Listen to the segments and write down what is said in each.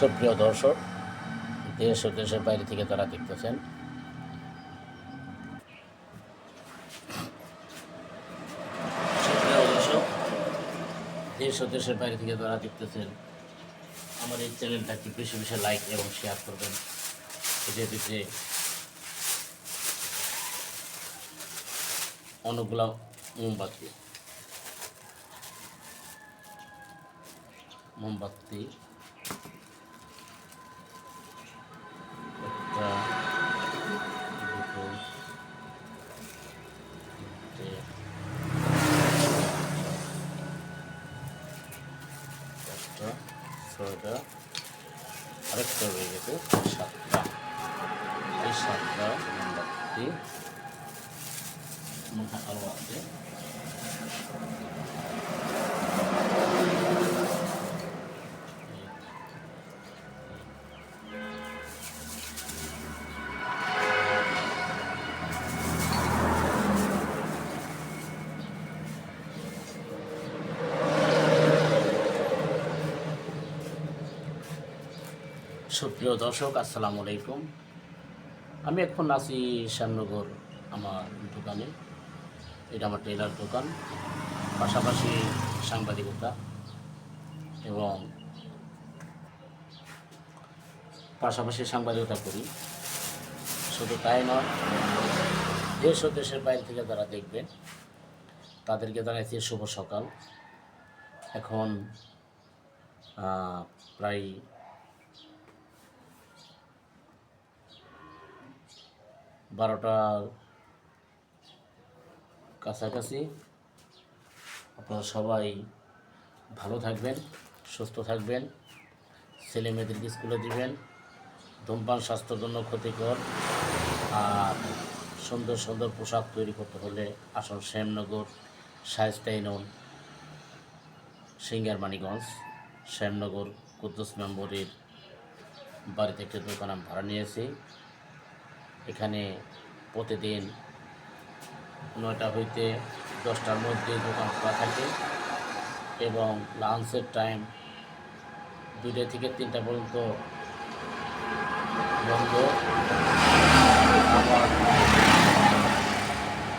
সুপ্রিয় দর্শক, দেশ ও দেশের বাইরে থেকে তারা দেখতেছেন। দেশ ও দেশের বাইরে থেকে তারা দেখতেছেন। আমার এই চ্যানেলটাকে বেশি বেশি লাইক এবং শেয়ার করবেন। দিতে অনেকগুলো মোমবাতি মোমবাতি ছয়টা আরেকটা রয়ে গেছে সাতটা। এই সাতটা নাম্বারটি আলো আছে। সুপ্রিয় দর্শক, আসসালামু আলাইকুম। আমি এখন আছি শ্যামনগর আমার দোকানে। এটা আমার টেলার দোকান। পাশাপাশি সাংবাদিকতা এবং পাশাপাশি সাংবাদিকতা করি। শুধু তাই নয়, দেশ ও দেশের বাইরে থেকে যারা দেখবেন, তাদেরকে জানাইছি শুভ সকাল। এখন প্রায় বারোটার কাছাকাছি। আপনারা সবাই ভালো থাকবেন, সুস্থ থাকবেন ছেলে মেয়েদেরকে স্কুলে দিবেন। ধূমপান স্বাস্থ্যের জন্য ক্ষতিকর। আর সুন্দর সুন্দর পোশাক তৈরি করতে হলে আসন শ্যামনগর শায়স্তাইনন সিঙ্গার মানিগঞ্জ শ্যামনগর কুদ্দুস মেম্বরের বাড়িতে একটি দোকান আমি ভাড়া নিয়েছি। এখানে প্রতিদিন নয়টা হইতে দশটার মধ্যে দোকান খোলা থাকে এবং লাঞ্চের টাইম দুইটা থেকে তিনটা পর্যন্ত বন্ধ।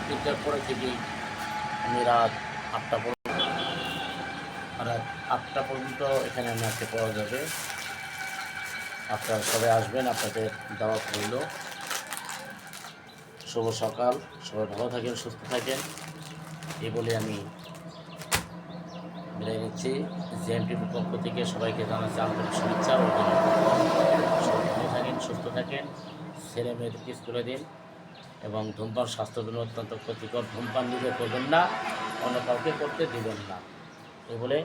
তিনটার পরে থেকে আমি রাত আটটা পর্যন্ত রাত আটটা পর্যন্ত এখানে আমাকে পাওয়া যাবে। আপনারা সবাই আসবেন, আপনাদের দাওয়াত রইল। শুভ সকাল, সবাই ভালো থাকেন, সুস্থ থাকেন। এই বলে আমি বিদায় নিচ্ছি। জিএমটিভির পক্ষ থেকে সবাইকে জানাচ্ছি আন্তরিক শুভেচ্ছা ও। সবাই ভালো থাকেন, সুস্থ থাকেন। ছেলে মেয়েদেরকে স্কুলে দিন এবং ধূমপান স্বাস্থ্যের জন্য অত্যন্ত ক্ষতিকর। ধূমপান নিজে করবেন না, অন্য কাউকে করতে দিবেন না। এই বলে